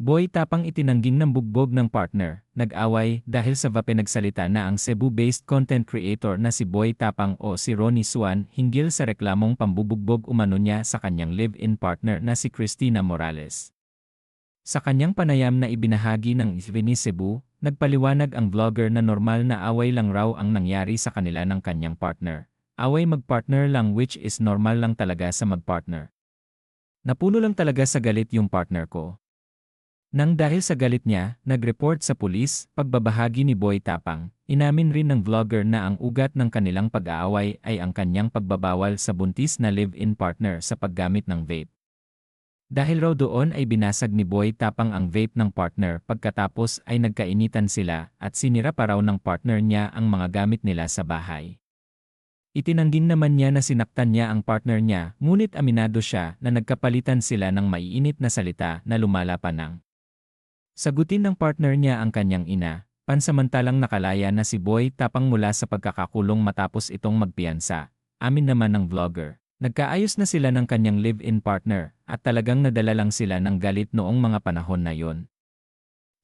Boy tapang itinangging ng bugbog ng partner, nag-away dahil sa vape nagsalita na ang Cebu-based content creator na si Boy Tapang o si Ronnie Suan hinggil sa reklamong pambubugbog umano niya sa kanyang live-in partner na si Christina Morales. Sa kanyang panayam na ibinahagi ng Isvini Cebu, nagpaliwanag ang vlogger na normal na away lang raw ang nangyari sa kanila ng kanyang partner. Away magpartner lang which is normal lang talaga sa magpartner. Napuno lang talaga sa galit yung partner ko. Nang dahil sa galit niya, nag-report sa pulis, pagbabahagi ni Boy Tapang, inamin rin ng vlogger na ang ugat ng kanilang pag-aaway ay ang kanyang pagbabawal sa buntis na live-in partner sa paggamit ng vape. Dahil raw doon ay binasag ni Boy Tapang ang vape ng partner pagkatapos ay nagkainitan sila at sinira pa raw ng partner niya ang mga gamit nila sa bahay. Itinangging naman niya na sinaktan niya ang partner niya ngunit aminado siya na nagkapalitan sila ng maiinit na salita na lumalapan ng Sagutin ng partner niya ang kanyang ina, pansamantalang nakalaya na si Boy tapang mula sa pagkakakulong matapos itong magpiyansa. Amin naman ng vlogger. Nagkaayos na sila ng kanyang live-in partner at talagang nadala lang sila ng galit noong mga panahon na yon.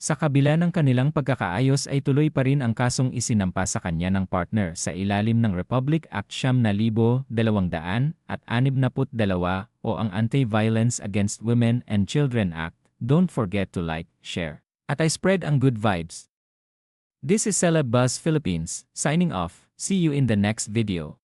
Sa kabila ng kanilang pagkakaayos ay tuloy pa rin ang kasong isinampa sa kanya ng partner sa ilalim ng Republic Act Siyam na Libo, Dalawangdaan at Anib na Put Dalawa o ang Anti-Violence Against Women and Children Act. Don't forget to like, share, at I spread ang good vibes. This is Celeb Buzz Philippines, signing off. See you in the next video.